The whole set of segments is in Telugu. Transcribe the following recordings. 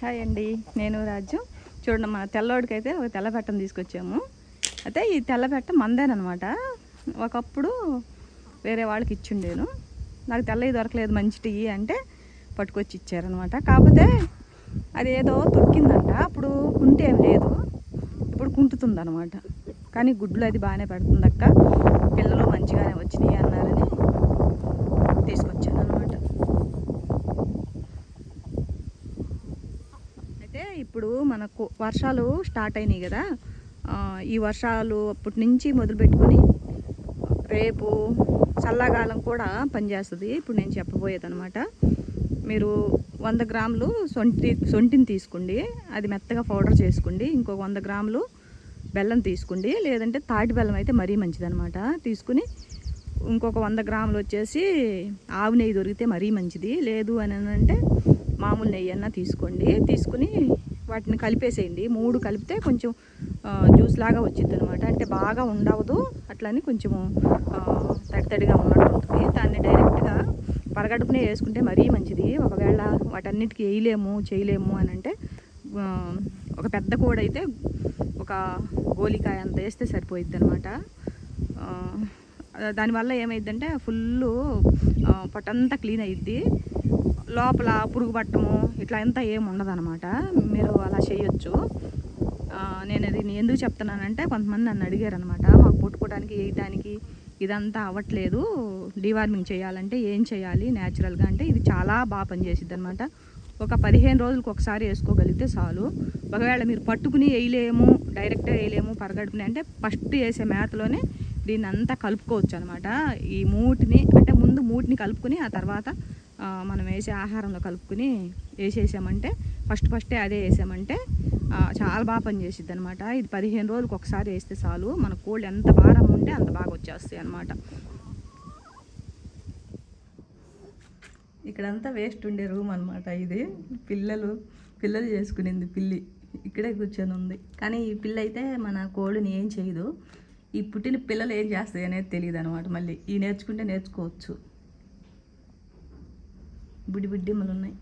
హాయ్ అండి నేను రాజు. చూడండి మా తెల్లవాడికి అయితే ఒక తెల్లబెట్టను తీసుకొచ్చాము. అయితే ఈ తెల్లబెట్ట మందేనమాట ఒకప్పుడు వేరే వాళ్ళకి ఇచ్చిండేను. నాకు తెల్లవి దొరకలేదు మంచి టీ అంటే పట్టుకొచ్చి ఇచ్చారనమాట కాకపోతే అది ఏదో తొక్కిందంట. అప్పుడు కుంటే ఏం లేదు. ఇప్పుడు కుంటుతుంది అనమాట కానీ గుడ్లు అది బాగానే పెడుతుందక్క. పిల్లలు మంచిగానే వచ్చినాయి అన్నారని తీసుకొచ్చాను అనమాట అయితే ఇప్పుడు మనకు వర్షాలు స్టార్ట్ అయినాయి కదా. ఈ వర్షాలు అప్పటి నుంచి మొదలు పెట్టుకొని రేపు చల్లగాలం కూడా పనిచేస్తుంది. ఇప్పుడు నేను చెప్పబోయేది అనమాట మీరు వంద గ్రాములు సొంటి సొంటిని తీసుకోండి. అది మెత్తగా పౌడర్ చేసుకోండి. ఇంకొక వంద గ్రాములు బెల్లం తీసుకోండి. లేదంటే తాటి బెల్లం అయితే మరీ మంచిదనమాట తీసుకుని ఇంకొక వంద గ్రాములు వచ్చేసి ఆవు నెయ్యి దొరికితే మరీ మంచిది. లేదు అని అంటే మామూలు నెయ్యి అన్నా తీసుకోండి. తీసుకుని వాటిని కలిపేసేయండి. మూడు కలిపితే కొంచెం జ్యూస్ లాగా వచ్చింది అనమాట అంటే బాగా ఉండవదు. అట్లని కొంచెము తడితడిగా తడి ఉన్నట్టు ఉంటుంది దాన్ని డైరెక్ట్గా పరగడుపునే వేసుకుంటే మరీ మంచిది. ఒకవేళ వాటన్నిటికీ వేయలేము చేయలేము అని అంటే ఒక పెద్ద కోడైతే ఒక గోలికాయ అంత వేస్తే సరిపోయిద్ది అనమాట దానివల్ల ఏమైందంటే ఫుల్ పొట్టంతా క్లీన్ అయ్యిద్ది లోపల పురుగు పట్టము ఇట్లా అంతా ఏమి ఉండదనమాట మీరు అలా చేయొచ్చు. నేను అది నేను ఎందుకు చెప్తున్నానంటే కొంతమంది నన్ను అడిగారు అనమాట మాకు పుట్టుకోవడానికి వేయటానికి ఇదంతా అవ్వట్లేదు. డివార్మింగ్ చేయాలంటే ఏం చేయాలి? న్యాచురల్గా అంటే ఇది చాలా బాగా పనిచేసిద్ది అనమాట ఒక పదిహేను రోజులకు ఒకసారి వేసుకోగలిగితే చాలు. ఒకవేళ మీరు పట్టుకుని వేయలేము డైరెక్ట్గా వేయలేము పరగడుపుని అంటే ఫస్ట్ వేసే మేతలోనే దీన్ని అంతా కలుపుకోవచ్చు అనమాట ఈ మూటిని అంటే ముందు మూటిని కలుపుకుని ఆ తర్వాత మనం వేసే ఆహారంలో కలుపుకుని వేసేసామంటే ఫస్ట్ ఫస్టే అదే వేసామంటే చాలా బాగా పనిచేసిద్ది అనమాట ఇది పదిహేను రోజులకు ఒకసారి వేస్తే చాలు. మన కోళ్ళు ఎంత భారం ఉంటే అంత బాగా వచ్చేస్తాయి అనమాట ఇక్కడంతా వేస్ట్ ఉండే రూమ్ అనమాట ఇది. పిల్లలు పిల్లలు చేసుకునింది పిల్లి. ఇక్కడే కూర్చొని ఉంది కానీ ఈ పిల్ల అయితే మన కోడిని ఏం చేయదు. ఈ పుట్టిన పిల్లలు ఏం చేస్తాయి అనేది తెలియదు అనమాట మళ్ళీ ఈ నేర్చుకుంటే నేర్చుకోవచ్చు. బుడ్డి బుడ్డిమ్మలు ఉన్నాయి.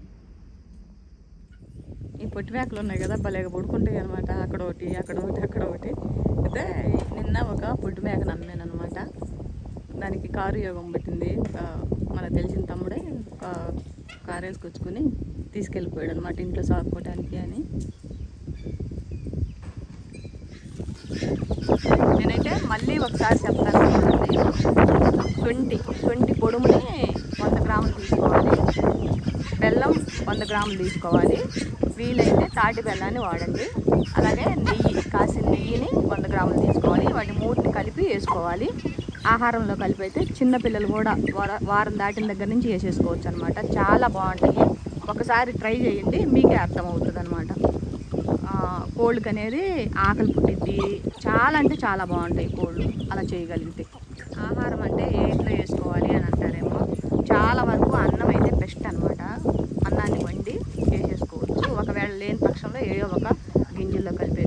ఈ పొట్టి మేకలు ఉన్నాయి కదా భలేగా పడుకుంటాయి అనమాట అక్కడ ఒకటి అక్కడ ఒకటి అక్కడ ఒకటి. అయితే నిన్న ఒక పొట్టి మేక అమ్మాను అనమాట దానికి కారు యోగం పెట్టింది. మన తెలిసిన తమ్ముడే కారు వేసుకొచ్చుకొని తీసుకెళ్ళిపోయాడు అనమాట ఇంట్లో సాగుకోవడానికి అని. మళ్ళీ ఒకసారి చెప్తాను ట్వంటీ ట్వంటీ పొడుముని వంద గ్రాములు తీసుకోవాలి. బెల్లం వంద గ్రాములు తీసుకోవాలి. వీలైతే తాటి బెల్లాన్ని వాడండి. అలాగే నెయ్యి కాసిన నెయ్యిని వంద గ్రాములు తీసుకోవాలి. వాటి మూటిని కలిపి వేసుకోవాలి. ఆహారంలో కలిపి అయితే చిన్నపిల్లలు కూడా వార- వారం దాటిన దగ్గర నుంచి వేసేసుకోవచ్చు అనమాట చాలా బాగుంటాయి. ఒకసారి ట్రై చేయండి మీకే అర్థమవుతుంది అనమాట కోళ్ళకి అనేది ఆకలి పుట్టిద్ది. చాలా అంటే చాలా బాగుంటాయి కోళ్ళు అలా చేయగలిగితే. ఆహారం అంటే ఏంట్లో వేసుకోవాలి అని అంటారేమో. చాలా వరకు అన్నం అయితే బెస్ట్ అనమాట అన్నాన్ని వండి వేసేసుకోవచ్చు ఒకవేళ లేని పక్షంలో ఏదో ఒక గింజల్లో కలిపే